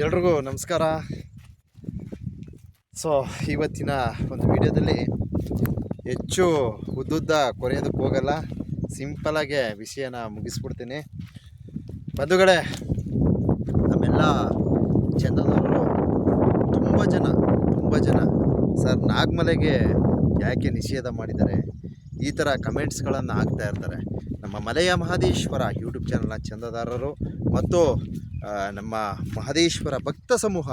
ಎಲ್ರಿಗೂ ನಮಸ್ಕಾರ. ಸೊ ಇವತ್ತಿನ ಒಂದು ವಿಡಿಯೋದಲ್ಲಿ ಹೆಚ್ಚು ಉದ್ದುದ್ದ ಕೊರೆಯೋದಕ್ಕೆ ಹೋಗಲ್ಲ ಸಿಂಪಲಾಗೆ ವಿಷಯನ ಮುಗಿಸ್ಬಿಡ್ತೀನಿ. ಬಂಧುಗಳೇ ನಮ್ಮೆಲ್ಲ ಚಂದನವರು ತುಂಬ ಜನ ತುಂಬ ಜನ. ಸರ್, ನಾಗಮಲೆಗೆ ಯಾಕೆ ನಿಷೇಧ ಮಾಡಿದ್ದಾರೆ? ಈ ಥರ ಕಮೆಂಟ್ಸ್ಗಳನ್ನು ಹಾಕ್ತಾ ಇರ್ತಾರೆ. ನಮ್ಮ ಮಲೆಯ ಮಹದೇಶ್ವರ ಯೂಟ್ಯೂಬ್ ಚಾನಲ್ನ ಚಂದದಾರರು ಮತ್ತು ನಮ್ಮ ಮಹದೇಶ್ವರ ಭಕ್ತ ಸಮೂಹ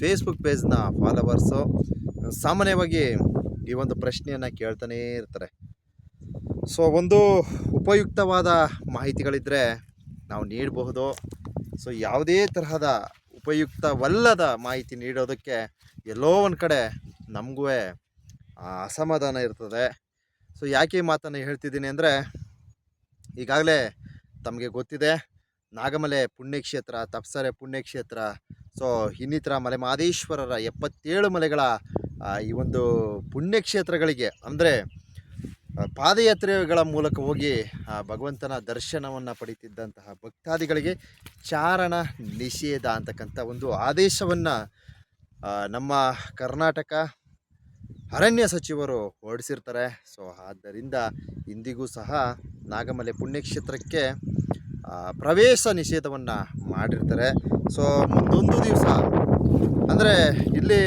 ಫೇಸ್ಬುಕ್ ಪೇಜ್ನ ಫಾಲೋವರ್ಸು ಸಾಮಾನ್ಯವಾಗಿ ಈ ಒಂದು ಪ್ರಶ್ನೆಯನ್ನು ಕೇಳ್ತಾನೇ ಇರ್ತಾರೆ. ಸೊ ಒಂದು ಉಪಯುಕ್ತವಾದ ಮಾಹಿತಿಗಳಿದ್ದರೆ ನಾವು ನೀಡಬಹುದು. ಸೊ ಯಾವುದೇ ತರಹದ ಉಪಯುಕ್ತವಲ್ಲದ ಮಾಹಿತಿ ನೀಡೋದಕ್ಕೆ ಎಲ್ಲೋ ಒಂದು ಕಡೆ ನಮಗೂ ಅಸಮಾಧಾನ ಇರ್ತದೆ. ಸೊ ಯಾಕೆ ಮಾತನ್ನು ಹೇಳ್ತಿದ್ದೀನಿ ಅಂದರೆ ಈಗಾಗಲೇ ತಮಗೆ ಗೊತ್ತಿದೆ. ನಾಗಮಲೆ ಪುಣ್ಯಕ್ಷೇತ್ರ, ತಪ್ಸರೆ ಪುಣ್ಯಕ್ಷೇತ್ರ ಸೊ ಇನ್ನಿತರ ಮಲೆ, ಮಹದೇಶ್ವರರ ಎಪ್ಪತ್ತೇಳು ಮಲೆಗಳ ಈ ಒಂದು ಪುಣ್ಯಕ್ಷೇತ್ರಗಳಿಗೆ, ಅಂದರೆ ಪಾದಯಾತ್ರೆಗಳ ಮೂಲಕ ಹೋಗಿ, ಆ, ಭಗವಂತನ ದರ್ಶನವನ್ನು ಪಡೀತಿದ್ದಂತಹ ಭಕ್ತಾದಿಗಳಿಗೆ ಚಾರಣ ನಿಷೇಧ ಅಂತಕ್ಕಂಥ ಒಂದು ಆದೇಶವನ್ನು ನಮ್ಮ ಕರ್ನಾಟಕ ಅರಣ್ಯ ಸಚಿವರು ಹೊರಡಿಸಿರ್ತಾರೆ. ಸೊ ಆದ್ದರಿಂದ ಇಂದಿಗೂ ಸಹ ನಾಗಮಲೆ ಪುಣ್ಯಕ್ಷೇತ್ರಕ್ಕೆ ಪ್ರವೇಶ ನಿಷೇಧವನ್ನು ಮಾಡಿರ್ತಾರೆ. ಸೊ ಮುಂದೊಂದು ದಿವಸ, ಅಂದರೆ ಇಲ್ಲಿ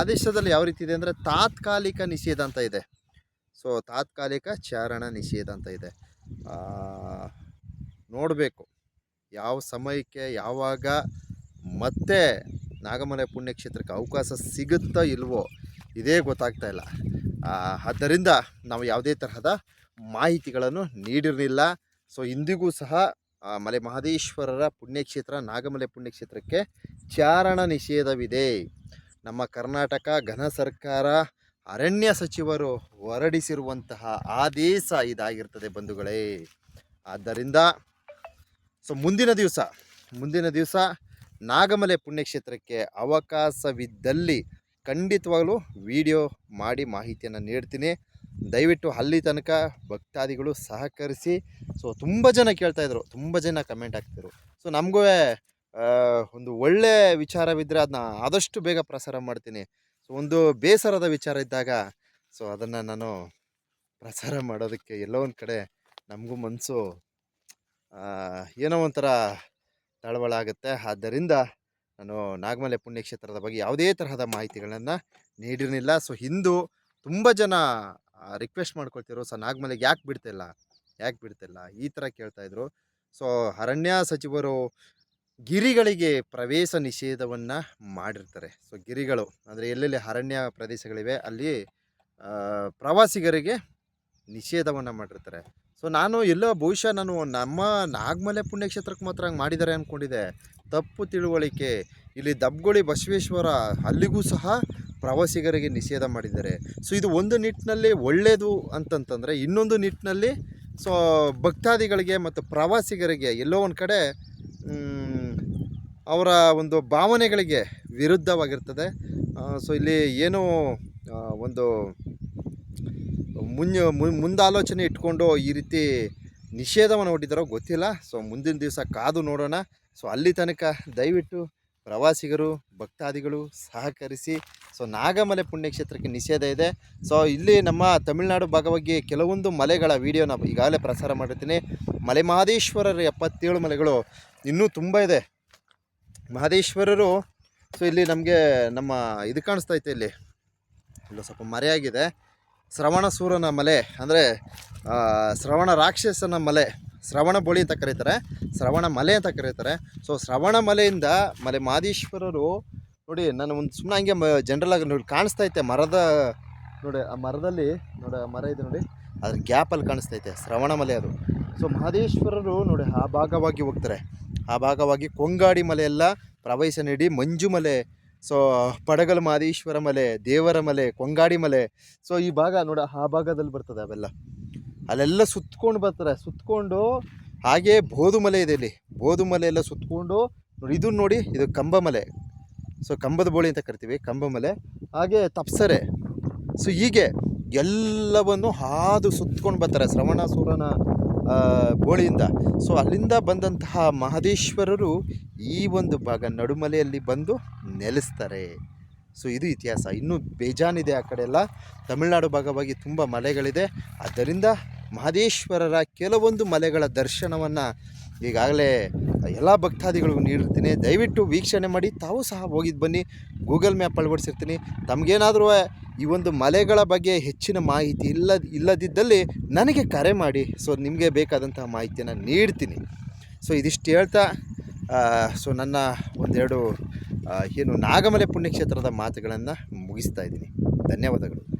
ಆದೇಶದಲ್ಲಿ ಯಾವ ರೀತಿ ಇದೆ ಅಂದರೆ ತಾತ್ಕಾಲಿಕ ನಿಷೇಧ ಅಂತ ಇದೆ. ಸೊ ತಾತ್ಕಾಲಿಕ ಚಾರಣ ನಿಷೇಧ ಅಂತ ಇದೆ. ನೋಡಬೇಕು ಯಾವ ಸಮಯಕ್ಕೆ, ಯಾವಾಗ ಮತ್ತೆ ನಾಗಮಲೆ ಪುಣ್ಯಕ್ಷೇತ್ರಕ್ಕೆ ಅವಕಾಶ ಸಿಗುತ್ತಾ ಇಲ್ವೋ, ಇದೇ ಗೊತ್ತಾಗ್ತಾ ಇಲ್ಲ. ಆದ್ದರಿಂದ ನಾವು ಯಾವುದೇ ತರಹದ ಮಾಹಿತಿಗಳನ್ನು ನೀಡಿರಲಿಲ್ಲ. ಸೊ ಇಂದಿಗೂ ಸಹ ಮಲೆ ಮಹದೇಶ್ವರರ ಪುಣ್ಯಕ್ಷೇತ್ರ, ನಾಗಮಲೆ ಪುಣ್ಯಕ್ಷೇತ್ರಕ್ಕೆ ಚಾರಣ ನಿಷೇಧವಿದೆ. ನಮ್ಮ ಕರ್ನಾಟಕ ಘನ ಸರ್ಕಾರ ಅರಣ್ಯ ಸಚಿವರು ಹೊರಡಿಸಿರುವಂತಹ ಆದೇಶ ಇದಾಗಿರ್ತದೆ ಬಂಧುಗಳೇ. ಆದ್ದರಿಂದ, ಸೊ ಮುಂದಿನ ದಿವಸ ಮುಂದಿನ ದಿವಸ ನಾಗಮಲೆ ಪುಣ್ಯಕ್ಷೇತ್ರಕ್ಕೆ ಅವಕಾಶವಿದ್ದಲ್ಲಿ ಖಂಡಿತವಾಗಲೂ ವಿಡಿಯೋ ಮಾಡಿ ಮಾಹಿತಿಯನ್ನು ನೀಡ್ತೀನಿ. ದಯವಿಟ್ಟು ಅಲ್ಲಿ ತನಕ ಭಕ್ತಾದಿಗಳು ಸಹಕರಿಸಿ. ಸೊ ತುಂಬ ಜನ ಕೇಳ್ತಾಯಿದ್ರು ತುಂಬ ಜನ ಕಮೆಂಟ್ ಹಾಕ್ತಿದ್ರು. ಸೊ ನಮಗೂ ಒಂದು ಒಳ್ಳೆ ವಿಚಾರವಿದ್ದರೆ ಅದನ್ನ ಆದಷ್ಟು ಬೇಗ ಪ್ರಸಾರ ಮಾಡ್ತೀನಿ. ಸೊ ಒಂದು ಬೇಸರದ ವಿಚಾರ ಇದ್ದಾಗ ಸೊ ಅದನ್ನು ನಾನು ಪ್ರಸಾರ ಮಾಡೋದಕ್ಕೆ ಎಲ್ಲೋ ಒಂದು ಕಡೆ ನಮಗೂ ಮನಸ್ಸು ಏನೋ ಒಂಥರ ತಳವಳ ಆಗುತ್ತೆ. ಆದ್ದರಿಂದ ನಾನು ನಾಗಮಲೆ ಪುಣ್ಯಕ್ಷೇತ್ರದ ಬಗ್ಗೆ ಯಾವುದೇ ತರಹದ ಮಾಹಿತಿಗಳನ್ನು ನೀಡಿರಲಿಲ್ಲ. ಸೊ ಹಿಂದೂ ತುಂಬ ಜನ ರಿಕ್ವೆಸ್ಟ್ ಮಾಡ್ಕೊಳ್ತಿರೋ ಸರ್ ನಾಗಮಲೆಗೆ ಯಾಕೆ ಬಿಡ್ತಿಲ್ಲ? ಯಾಕೆ ಬಿಡ್ತಿಲ್ಲ? ಈ ಥರ ಕೇಳ್ತಾಯಿದ್ರು ಸೊ, ಅರಣ್ಯ ಸಚಿವರು ಗಿರಿಗಳಿಗೆ ಪ್ರವೇಶ ನಿಷೇಧವನ್ನು ಮಾಡಿರ್ತಾರೆ. ಸೊ, ಗಿರಿಗಳು ಅಂದರೆ ಎಲ್ಲೆಲ್ಲಿ ಅರಣ್ಯ ಪ್ರದೇಶಗಳಿವೆ ಅಲ್ಲಿ ಪ್ರವಾಸಿಗರಿಗೆ ನಿಷೇಧವನ್ನು ಮಾಡಿರ್ತಾರೆ. ಸೊ, ನಾನು ಎಲ್ಲೋ ಬಹುಶಃ ನಾನು ನಮ್ಮ ನಾಗಮಲೆ ಪುಣ್ಯಕ್ಷೇತ್ರಕ್ಕೆ ಮಾತ್ರ ಹಂಗೆ ಮಾಡಿದ್ದಾರೆ ಅಂದ್ಕೊಂಡಿದ್ದೆ ತಪ್ಪು ತಿಳುವಳಿಕೆ. ಇಲ್ಲಿ ದಬ್ಗೊಳಿ ಬಸವೇಶ್ವರ ಅಲ್ಲಿಗೂ ಸಹ ಪ್ರವಾಸಿಗರಿಗೆ ನಿಷೇಧ ಮಾಡಿದ್ದಾರೆ. ಸೊ ಇದು ಒಂದು ನಿಟ್ಟಿನಲ್ಲಿ ಒಳ್ಳೆಯದು ಅಂತಂತಂದರೆ ಇನ್ನೊಂದು ನಿಟ್ಟಿನಲ್ಲಿ ಸೊ, ಭಕ್ತಾದಿಗಳಿಗೆ ಮತ್ತು ಪ್ರವಾಸಿಗರಿಗೆ ಎಲ್ಲೋ ಒಂದು ಕಡೆ ಅವರ ಒಂದು ಭಾವನೆಗಳಿಗೆ ವಿರುದ್ಧವಾಗಿರ್ತದೆ. ಸೊ ಇಲ್ಲಿ ಏನು ಒಂದು ಮುಂಜ ಮುಂದಾಲೋಚನೆ ಇಟ್ಕೊಂಡು ಈ ರೀತಿ ನಿಷೇಧವನ್ನು ಹೊಟ್ಟಿದ್ದಾರೋ ಗೊತ್ತಿಲ್ಲ. ಸೊ ಮುಂದಿನ ದಿವಸ ಕಾದು ನೋಡೋಣ. ಸೊ ಅಲ್ಲಿ ತನಕ ದಯವಿಟ್ಟು ಪ್ರವಾಸಿಗರು, ಭಕ್ತಾದಿಗಳು ಸಹಕರಿಸಿ, ಸೊ ನಾಗಮಲೆ ಪುಣ್ಯಕ್ಷೇತ್ರಕ್ಕೆ ನಿಷೇಧ ಇದೆ. ಸೊ ಇಲ್ಲಿ ನಮ್ಮ ತಮಿಳುನಾಡು ಭಾಗವಾಗಿ ಕೆಲವೊಂದು ಮಲೆಗಳ ವಿಡಿಯೋನ ಈಗಾಗಲೇ ಪ್ರಸಾರ ಮಾಡಿರ್ತೀನಿ. ಮಲೆ ಮಹದೇಶ್ವರರ ಎಪ್ಪತ್ತೇಳು ಮಲೆಗಳು ಇನ್ನೂ ತುಂಬ ಇದೆ. ಮಹದೇಶ್ವರರು, ಸೊ ಇಲ್ಲಿ ನಮಗೆ ನಮ್ಮ ಇದು ಕಾಣಿಸ್ತಾ ಐತೆ ಇಲ್ಲಿ. ಇಲ್ಲ ಸ್ವಲ್ಪ ಮರೆಯಾಗಿದೆ. ಶ್ರವಣ ಸೂರನ ಮಲೆ, ಅಂದರೆ ಶ್ರವಣ ರಾಕ್ಷಸನ ಮಲೆ. ಶ್ರವಣ ಬೋಳಿ ಅಂತ ಕರೀತಾರೆ, ಶ್ರವಣ ಮಲೆ ಅಂತ ಕರೀತಾರೆ. ಸೊ ಶ್ರವಣ ಮಲೆಯಿಂದ ಮಲೆ ಮಾದೇಶ್ವರರು ನೋಡಿ, ನಾನು ಒಂದು ಸುಮ್ಮನೆ ಹಂಗೆ ಮ ಜನರಲ್ ಆಗಿ ನೋಡಿ, ಕಾಣಿಸ್ತಾ ಐತೆ ಮರದ, ನೋಡಿ, ಆ ಮರದಲ್ಲಿ ನೋಡಿ, ಆ ಮರ ಇದೆ ನೋಡಿ, ಅದ್ರ ಗ್ಯಾಪಲ್ಲಿ ಕಾಣಿಸ್ತಾ ಐತೆ, ಶ್ರವಣ ಮಲೆ ಅದು. ಸೊ ಮಹದೇಶ್ವರರು ನೋಡಿ, ಆ ಭಾಗವಾಗಿ ಹೋಗ್ತಾರೆ. ಆ ಭಾಗವಾಗಿ ಕೊಂಗಾಡಿ ಮಲೆ ಎಲ್ಲ ಪ್ರವೇಶ ನೀಡಿ ಮಂಜು ಮಲೆ ಸೊ ಪಡಗಲ್ ಮಹದೇಶ್ವರ ಮಲೆ, ದೇವರ ಮಲೆ, ಕೊಂಗಾಡಿ ಮಲೆ. ಸೊ ಈ ಭಾಗ ನೋಡಿ, ಆ ಭಾಗದಲ್ಲಿ ಬರ್ತದೆ ಅವೆಲ್ಲ. ಅಲ್ಲೆಲ್ಲ ಸುತ್ಕೊಂಡು ಬರ್ತಾರೆ. ಸುತ್ಕೊಂಡು ಹಾಗೆ ಬೋದು ಮಲೆ ಇದೆ ಇಲ್ಲಿ. ಬೋದು ಮಲೆ ಎಲ್ಲ ಸುತ್ಕೊಂಡು ನೋಡಿ ಇದು ನೋಡಿ ಇದು ಕಂಬಮಲೆ. ಸೊ ಕಂಬದ ಬೋಳಿ ಅಂತ ಕರಿತೀವಿ ಕಂಬಮಲೆ. ಹಾಗೆ ತಪ್ಸರೆ. ಸೊ ಹೀಗೆ ಎಲ್ಲವನ್ನು ಹಾದು ಸುತ್ಕೊಂಡು ಬರ್ತಾರೆ ಶ್ರವಣ ಸೂರನ ಆ, ಬೋಳಿಯಿಂದ. ಸೊ ಅಲ್ಲಿಂದ ಬಂದಂತಹ ಮಹದೇಶ್ವರರು ಈ ಒಂದು ಭಾಗ ನಡುಮಲೆಯಲ್ಲಿ ಬಂದು ನೆಲೆಸ್ತಾರೆ. ಸೊ ಇದು ಇತಿಹಾಸ. ಇನ್ನೂ ಬೇಜಾನಿದೆ ಆ ಕಡೆ ಎಲ್ಲ. ತಮಿಳುನಾಡು ಭಾಗವಾಗಿ ತುಂಬ ಮಲೆಗಳಿದೆ. ಆದ್ದರಿಂದ ಮಹದೇಶ್ವರರ ಕೆಲವೊಂದು ಮಲೆಗಳ ದರ್ಶನವನ್ನು ಈಗಾಗಲೇ ಎಲ್ಲ ಭಕ್ತಾದಿಗಳಿಗೂ ನೀಡಿರ್ತೀನಿ. ದಯವಿಟ್ಟು ವೀಕ್ಷಣೆ ಮಾಡಿ. ತಾವು ಸಹ ಹೋಗಿದ್ದು ಬನ್ನಿ. ಗೂಗಲ್ ಮ್ಯಾಪ್ ಅಳವಡಿಸಿರ್ತೀನಿ. ತಮಗೇನಾದರೂ ಈ ಒಂದು ಮಲೆಗಳ ಬಗ್ಗೆ ಹೆಚ್ಚಿನ ಮಾಹಿತಿ ಇಲ್ಲ ಇಲ್ಲದಿದ್ದಲ್ಲಿ ನನಗೆ ಕರೆ ಮಾಡಿ. ಸೊ ನಿಮಗೆ ಬೇಕಾದಂತಹ ಮಾಹಿತಿಯನ್ನು ನೀಡ್ತೀನಿ. ಸೊ ಇದಿಷ್ಟು ಹೇಳ್ತಾ ಸೊ ನನ್ನ ಒಂದೆರಡು ಏನು ನಾಗಮಲೆ ಪುಣ್ಯಕ್ಷೇತ್ರದ ಮಾತುಗಳನ್ನು ಮುಗಿಸ್ತಾ ಇದ್ದೀನಿ. ಧನ್ಯವಾದಗಳು.